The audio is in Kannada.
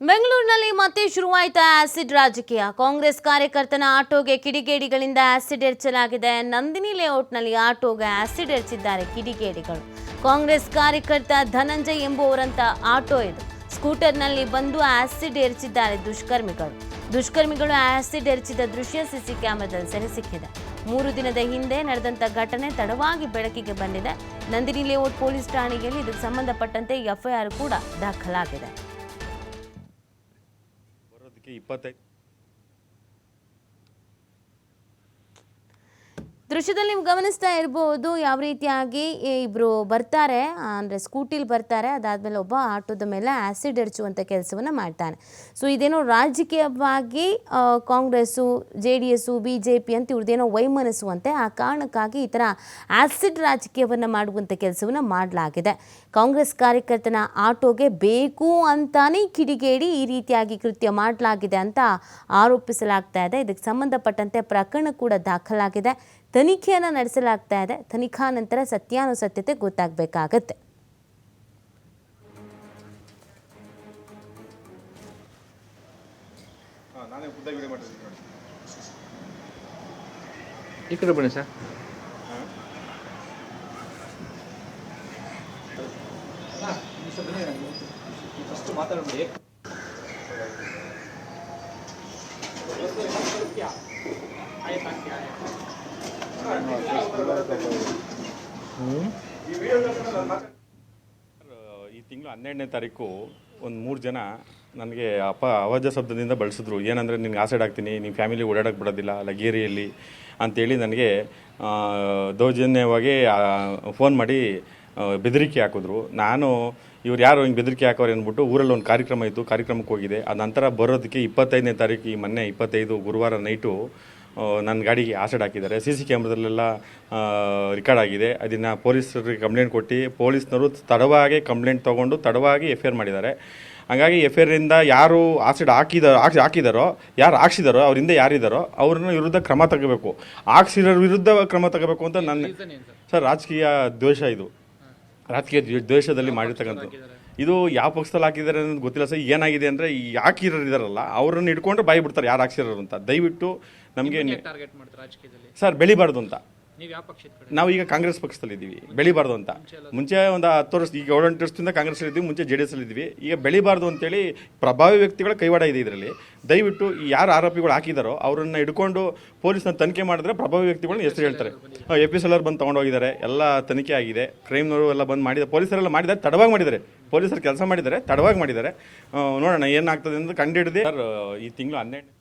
ಬೆಂಗಳೂರಿನಲ್ಲಿ ಮತ್ತೆ ಶುರುವಾಯಿತು ಆಸಿಡ್ ರಾಜಕೀಯ. ಕಾಂಗ್ರೆಸ್ ಕಾರ್ಯಕರ್ತನ ಆಟೋಗೆ ಕಿಡಿಗೇಡಿಗಳಿಂದ ಆಸಿಡ್ ಎರಚಲಾಗಿದೆ. ನಂದಿನಿ ಲೇಔಟ್ನಲ್ಲಿ ಆಟೋಗೆ ಆಸಿಡ್ ಎರಚಿದ್ದಾರೆ ಕಿಡಿಗೇಡಿಗಳು. ಕಾಂಗ್ರೆಸ್ ಕಾರ್ಯಕರ್ತ ಧನಂಜಯ್ ಎಂಬುವರಂತ ಆಟೋ ಇದು. ಸ್ಕೂಟರ್ನಲ್ಲಿ ಬಂದು ಆಸಿಡ್ ಎರಚಿದ್ದಾರೆ ದುಷ್ಕರ್ಮಿಗಳು. ದುಷ್ಕರ್ಮಿಗಳು ಆಸಿಡ್ ಎರಚಿದ ದೃಶ್ಯ ಸಿಸಿ ಕ್ಯಾಮೆರಾದಲ್ಲಿ ಸೆರೆ ಸಿಕ್ಕಿದೆ. ಮೂರು ದಿನದ ಹಿಂದೆ ನಡೆದಂತ ಘಟನೆ ತಡವಾಗಿ ಬೆಳಕಿಗೆ ಬಂದಿದೆ. ನಂದಿನಿ ಲೇಔಟ್ ಪೊಲೀಸ್ ಠಾಣೆಯಲ್ಲಿ ಇದಕ್ಕೆ ಸಂಬಂಧಪಟ್ಟಂತೆ ಎಫ್ಐಆರ್ ಕೂಡ ದಾಖಲಾಗಿದೆ. ಇಪ್ಪತ್ತೈದು ದೃಶ್ಯದಲ್ಲಿ ನೀವು ಗಮನಿಸ್ತಾ ಇರಬಹುದು ಯಾವ ರೀತಿಯಾಗಿ ಇಬ್ಬರು ಬರ್ತಾರೆ ಅಂದರೆ ಸ್ಕೂಟಿಲಿ ಬರ್ತಾರೆ, ಅದಾದಮೇಲೆ ಒಬ್ಬ ಆಟೋದ ಮೇಲೆ ಆ್ಯಸಿಡ್ ಎರಚುವಂಥ ಕೆಲಸವನ್ನು ಮಾಡ್ತಾನೆ. ಸೊ ಇದೇನೋ ರಾಜಕೀಯವಾಗಿ Congress, J D S, B J ಅಂತ ಇವ್ರದ್ದೇನೋ ವೈಮನಸ್ಸುವಂತೆ ಆ ಕಾರಣಕ್ಕಾಗಿ ಈ ಥರ ಆ್ಯಸಿಡ್ ರಾಜಕೀಯವನ್ನು ಮಾಡುವಂಥ ಕೆಲಸವನ್ನು ಮಾಡಲಾಗಿದೆ. ಕಾಂಗ್ರೆಸ್ ಕಾರ್ಯಕರ್ತನ ಆಟೋಗೆ ಬೇಕು ಅಂತಾನೆ ಕಿಡಿಗೇಡಿ ಈ ರೀತಿಯಾಗಿ ಕೃತ್ಯ ಮಾಡಲಾಗಿದೆ ಅಂತ ಆರೋಪಿಸಲಾಗ್ತಾ ಇದೆ. ಇದಕ್ಕೆ ಸಂಬಂಧಪಟ್ಟಂತೆ ಪ್ರಕರಣ ಕೂಡ ದಾಖಲಾಗಿದೆ. ತನಿಖೆಯನ್ನು ನಡೆಸಲಾಗ್ತಾ ಇದೆ. ತನಿಖಾ ನಂತರ ಸತ್ಯಾನುಸತ್ಯತೆ ಗೊತ್ತಾಗಬೇಕಾಗತ್ತೆ. ನಾನೇ ಖುದ್ದಾಗಿ ವಿಡಿಯೋ ಮಾಡಿದ್ದೀನಿ ನೋಡಿ. ಈ ಕಡೆ ಬನ್ನಿ ಸರ್. ಫಸ್ಟ್ ಮಾತಾಡ್ಬಿಡಿ ಈ ತಿಂಗಳು ಹನ್ನೆರಡನೇ ತಾರೀಕು ಒಂದು ಮೂರು ಜನ ನನಗೆ ಅಪ್ಪ ಅವಾಜ ಶಬ್ದದಿಂದ ಬಳಸಿದ್ರು. ಏನಂದರೆ ನಿನ್ಗೆ ಆಸೈಡ್ ಆಗ್ತೀನಿ ನಿಮ್ಮ ಫ್ಯಾಮಿಲಿ ಓಡಾಡಕ್ಕೆ ಬಿಡೋದಿಲ್ಲ, ಲಗೇರಿಯಲ್ಲಿ ಅಂತೇಳಿ ನನಗೆ ದೌರ್ಜನ್ಯವಾಗಿ ಫೋನ್ ಮಾಡಿ ಬೆದರಿಕೆ ಹಾಕಿದ್ರು. ನಾನು ಇವ್ರು ಯಾರು ಹಿಂಗೆ ಬೆದರಿಕೆ ಹಾಕೋರು ಅಂದ್ಬಿಟ್ಟು ಊರಲ್ಲಿ ಒಂದು ಕಾರ್ಯಕ್ರಮ ಇತ್ತು ಕಾರ್ಯಕ್ರಮಕ್ಕೆ ಹೋಗಿದೆ ಆ ನಂತರ ಬರೋದಕ್ಕೆ ಇಪ್ಪತ್ತೈದನೇ ತಾರೀಕು, ಈ ಮೊನ್ನೆ ಇಪ್ಪತ್ತೈದು ಗುರುವಾರ ನೈಟು ನನ್ನ ಗಾಡಿಗೆ ಆಸಿಡ್ ಹಾಕಿದ್ದಾರೆ. ಸಿ ಸಿ ಕ್ಯಾಮ್ರದಲ್ಲೆಲ್ಲ ರೆಕಾರ್ಡ್ ಆಗಿದೆ. ಅದನ್ನು ಪೊಲೀಸರಿಗೆ ಕಂಪ್ಲೇಂಟ್ ಕೊಟ್ಟು ಪೊಲೀಸ್ನವರು ತಡವಾಗಿ ಕಂಪ್ಲೇಂಟ್ ತೊಗೊಂಡು ತಡವಾಗಿ ಎಫ್ ಐ ಆರ್ ಮಾಡಿದ್ದಾರೆ. ಹಾಗಾಗಿ ಎಫ್ ಐ ಆರ್ನಿಂದ ಯಾರು ಆಸಿಡ್ ಹಾಕಿದಾರೋ ಹಾಕಿ ಹಾಕಿದಾರೋ ಯಾರು ಹಾಕ್ಸಿದಾರೋ ಅವರಿಂದ ಯಾರಿದ್ದಾರೋ ಅವ್ರನ್ನ ವಿರುದ್ಧ ಕ್ರಮ ತಗೋಬೇಕು. ಹಾಕ್ಸಿರೋರ ವಿರುದ್ಧ ಕ್ರಮ ತಗೋಬೇಕು ಅಂತ ನನ್ನ ಸರ್? ರಾಜಕೀಯ ದ್ವೇಷ ಇದು. ರಾಜಕೀಯ ದ್ವೇಷದಲ್ಲಿ ಮಾಡಿರ್ತಕ್ಕಂಥದ್ದು. ಇದು ಯಾವ ಪಕ್ಷದಲ್ಲಿ ಹಾಕಿದ್ದಾರೆ ಅನ್ನೋದು ಗೊತ್ತಿಲ್ಲ ಸರ್. ಏನಾಗಿದೆ ಅಂದರೆ ಈ ಹಾಕಿರೋರು ಇದಾರಲ್ಲ ಅವ್ರನ್ನ ಇಟ್ಕೊಂಡ್ರೆ ಬಾಯಿ ಬಿಡ್ತಾರೆ ಯಾರು ಹಾಕ್ಸಿರೋರು ಅಂತ. ದಯವಿಟ್ಟು ನಮಗೆ ಟಾರ್ಗೆಟ್ ಮಾಡ್ತಾರೆ ರಾಜಕೀಯದಲ್ಲಿ. ಸರ್ ಬೆಳಿಬಾರ್ದು ಅಂತ. ನೀವು ಯಾವ ಪಕ್ಷದ ಕಡೆ? ನಾವು ಈಗ ಕಾಂಗ್ರೆಸ್ ಪಕ್ಷದಲ್ಲಿ ಇದ್ದೀವಿ ಬೆಳಿಬಾರ್ದು ಅಂತ. ಮುಂಚೆ ಒಂದು ಹತ್ತು ವರ್ಷ ಈಗ ಏಳೆಂಟು ವರ್ಷದಿಂದ ಕಾಂಗ್ರೆಸ್ ಇದ್ದೀವಿ ಮುಂಚೆ ಜೆ ಡಿ ಎಸ್ ಇದ್ದೀವಿ ಈಗ ಬೆಳಿಬಾರ್ದು ಅಂತೇಳಿ ಪ್ರಭಾವಿ ವ್ಯಕ್ತಿಗಳ ಕೈವಾಡ ಇದೆ ಇದರಲ್ಲಿ. ದಯವಿಟ್ಟು ಈ ಯಾರು ಆರೋಪಿಗಳು ಹಾಕಿದಾರೋ ಅವರನ್ನ ಹಿಡ್ಕೊಂಡು ಪೊಲೀಸ್ನ ತನಿಖೆ ಮಾಡಿದ್ರೆ ಪ್ರಭಾವಿ ವ್ಯಕ್ತಿಗಳನ್ನ ಹೆಸರು ಹೇಳ್ತಾರೆ. ಎ ಪಿ ಎಲ್ಲರೂ ಬಂದು ತೊಗೊಂಡೋಗಿದ್ದಾರೆ ಎಲ್ಲ ತನಿಖೆ ಆಗಿದೆ. ಕ್ರೈಮ್ನವರು ಎಲ್ಲ ಬಂದು ಮಾಡಿದ ಪೊಲೀಸರೆಲ್ಲ ಮಾಡಿದ್ದಾರೆ ತಡವಾಗಿ ಮಾಡಿದ್ದಾರೆ. ಪೊಲೀಸರು ಕೆಲಸ ಮಾಡಿದ್ದಾರೆ ತಡವಾಗಿ ಮಾಡಿದ್ದಾರೆ. ನೋಡೋಣ ಏನಾಗ್ತದೆ ಅಂತ ಕಂಡು ಹಿಡಿದು. ಸರ್ ಈ ತಿಂಗಳು ಹನ್ನೆರಡು